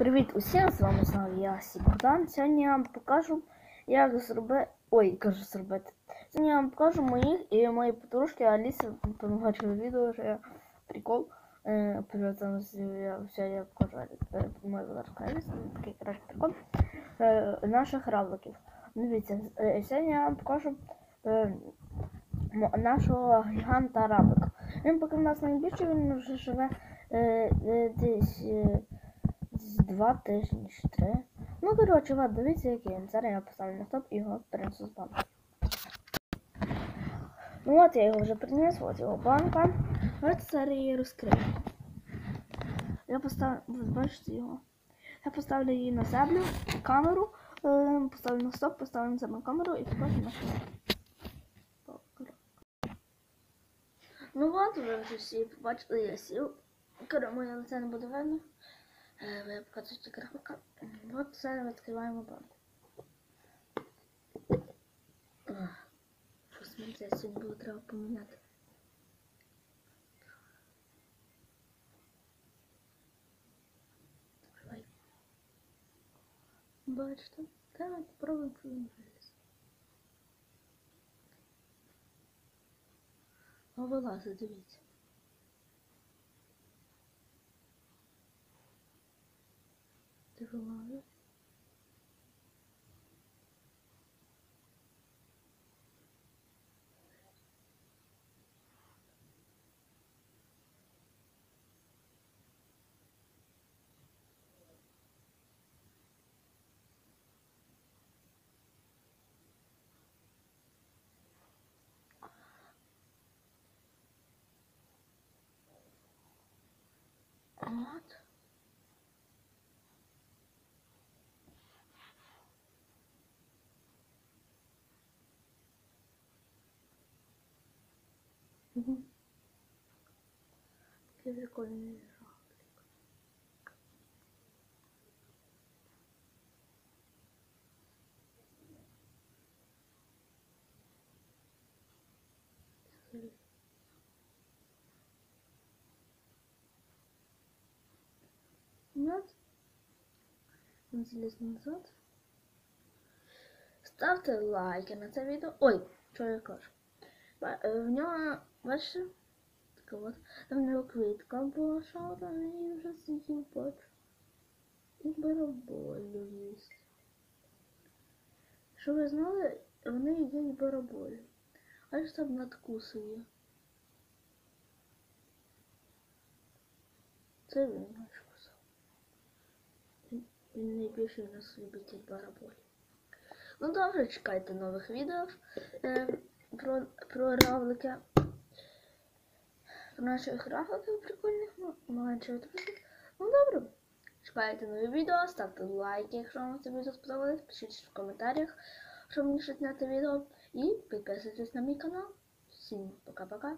Привіт усім, з вами знову я Сі Богдан. Сьогодні я вам покажу, як зробити. Ой, кажу зробити. Сьогодні я вам покажу моїх і моєї подружки Аліси. Побачили відео, що я прикол. Е, з я все я покажу е, мою подружку Алісу, такий коротше прикол. Е, наших равликів. Дивіться, е, сьогодні я вам покажу е, нашого гіганта равлика. Він поки в нас найбільший, він вже живе десь. Два тижні чи три. Ну, коротше, ладно, дивіться, який він. Зараз я поставлю на стоп і його принесу з банку. Ну от я його вже приніс, от його банка. От зараз її розкрию. Я поставлю, бачите його. Я поставлю її на землю, камеру, е, поставлю на стоп, поставлю на землю камеру і покажу на Ну от, вже всі побачили, я сів. Коли моє лице не буде видно. Ви показуєте графіка. От зараз відкриваємо банку. Це сьогодні було треба поміняти. Бачите? Давай попробуємо виліз. О, вилазить, дивіться. Ти вилазить. От. Мгм. Такий прикольний жовтик. Нет. Він заліз назад. Ставте лайки на це відео. Ой, що я кажу. Е, В нього, бачите, така от, там в нього квітка була, що там і вже сидів, бачу. І бараболю їсть. Що ви знали, вони їдять бараболю. Аж там надкусує. Це він наш кусав. Він, найбільший у нас любитель бараболі. Ну добре, чекайте нових відео е, про, про равлики. Про наших равликів прикольних, ну, маленьких друзів. Ну добре. Чекайте нові відео, ставте лайки, якщо вам це відео сподобалось, пишіть в коментарях, щоб мені щось зняти відео. І підписуйтесь на мій канал. Всім пока-пока.